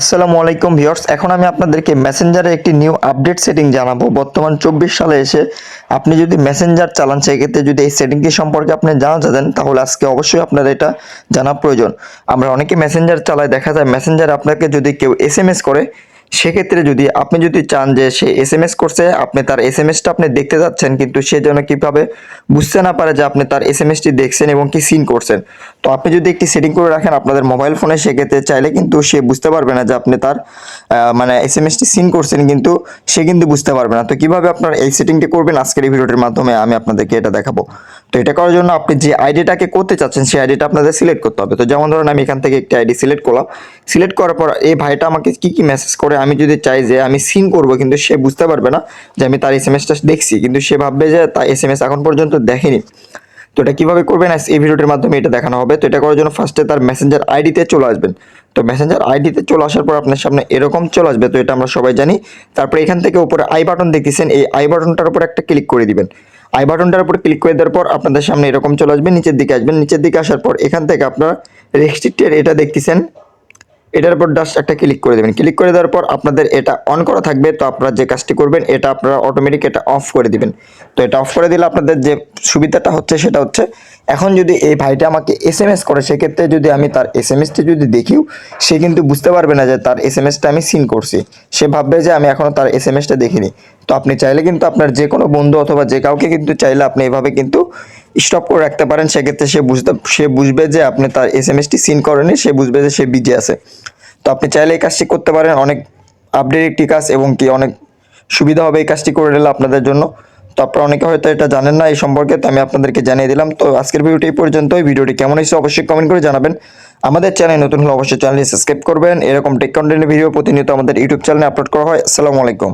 আসসালামু আলাইকুম ভিউয়ার্স, এখন আমি আপনাদেরকে মেসেঞ্জারে একটি নিউ আপডেট সেটিং জানাব। বর্তমান চব্বিশ সালে এসে আপনি যদি মেসেঞ্জার চালান, সেক্ষেত্রে যদি এই সেটিংটি সম্পর্কে আপনি জানা যাবেন তাহলে আজকে অবশ্যই আপনার এটা জানা প্রয়োজন। আমরা অনেকে মেসেঞ্জার চালাই, দেখা যায় মেসেঞ্জার আপনাকে যদি কেউ এস করে সেক্ষেত্রে যদি আপনি যদি চান যে সে এস এম এস করছে, আপনি তার এস এম এসটা আপনি দেখতে যাচ্ছেন, কিন্তু সে যেন কীভাবে বুঝতে না পারে যে আপনি তার এস এম এসটি দেখছেন এবং কি সিন করছেন। তো আপনি যদি একটি সেটিং করে রাখেন আপনাদের মোবাইল ফোনে সেক্ষেত্রে চাইলে কিন্তু সে বুঝতে পারবে না যে আপনি তার মানে এস এম এসটি সিন করছেন, কিন্তু সে কিন্তু বুঝতে পারবে না। তো কীভাবে আপনার এই সেটিংটি করবেন আজকের এই ভিডিওটির মাধ্যমে আমি আপনাদেরকে এটা দেখাবো। তো এটা করার জন্য আপনি যে আইডিটাকে করতে চাচ্ছেন, সেই আইডিটা আপনাদের সিলেক্ট করতে হবে। তো যেমন ধরুন আমি এখান থেকে একটি আইডি সিলেক্ট করলাম। সিলেক্ট করার পর এই ভাইটা আমাকে কি কি মেসেজ করে আমি যদি চাই যে আমি সিন করব, কিন্তু সে বুঝতে পারবে না যে আমি তার এস দেখছি। কিন্তু সে ভাববে যে তার এস এম এস এখন পর্যন্ত দেখেনি। তো এটা কীভাবে করবেন? এই ভিডিওটির মাধ্যমে এটা দেখানো হবে। তো এটা করার জন্য ফার্স্টে তার মেসেঞ্জার আইডিতে চলে আসবেন। তো মেসেঞ্জার আইডিতে চলে আসার পর আপনার সামনে এরকম চলে আসবে। তো এটা আমরা সবাই জানি। তারপরে এখান থেকে উপরে আই বাটন দেখতেছেন। এই আই বাটনটার উপর একটা ক্লিক করে দিবেন। আই বাটনটার উপর ক্লিক করে দেওয়ার পর আপনাদের সামনে এরকম চলে আসবে। নিচের দিকে আসবেন। নিচের দিকে আসার পর এখান থেকে আপনারা রেস্ট্রিক্টেড এটা দেখতেছেন। এটার উপর ডাস্ট একটা ক্লিক করে দেবেন। ক্লিক করে দেওয়ার পর আপনাদের এটা অন করা থাকবে, তো আপনারা যে কাজটি করবেন, এটা আপনারা অটোমেটিক এটা অফ করে দিবেন। তো এটা অফ করে দিলে আপনাদের যে সুবিধাটা হচ্ছে সেটা হচ্ছে, এখন যদি এই ভাইটা আমাকে এস এম এস করে, সেক্ষেত্রে যদি আমি তার এস এম এসটি যদি দেখিও, সে কিন্তু বুঝতে পারবে না যে তার এস এম এসটা আমি সিন করছি। সে ভাববে যে আমি এখনও তার এস এম এসটা দেখিনি। তো আপনি চাইলে কিন্তু আপনার যে কোনো বন্ধু অথবা যে কাউকে কিন্তু চাইলে আপনি এভাবে কিন্তু স্টপ করে রাখতে পারেন, সেক্ষেত্রে সে বুঝতে, সে বুঝবে যে আপনি তার এস এম এসটি সিন করেনি সে বুঝবে যে সে বিজি আছে। তো আপনি চাইলে এই কাজটি করতে পারেন, অনেক আপডেট একটি কাজ এবং কি অনেক সুবিধা হবে এই কাজটি করে নিলে আপনাদের জন্য। তো আপনারা অনেকে হয়তো এটা জানেন না এই সম্পর্কে, তো আমি আপনাদেরকে জানিয়ে দিলাম। তো আজকের ভিডিওটি এই পর্যন্তই। ভিডিওটি কেমন হয়েছে অবশ্যই কমেন্ট করে জানাবেন। আমাদের চ্যানেল নতুন হলে অবশ্যই চ্যানেলটি সাবস্ক্রাইব করবেন। এরকম টেক কন্টেন্টের ভিডিও প্রতিনিয়ত আমাদের ইউটিউব চ্যানেলে আপলোড করা হয়। আসসালামু আলাইকুম।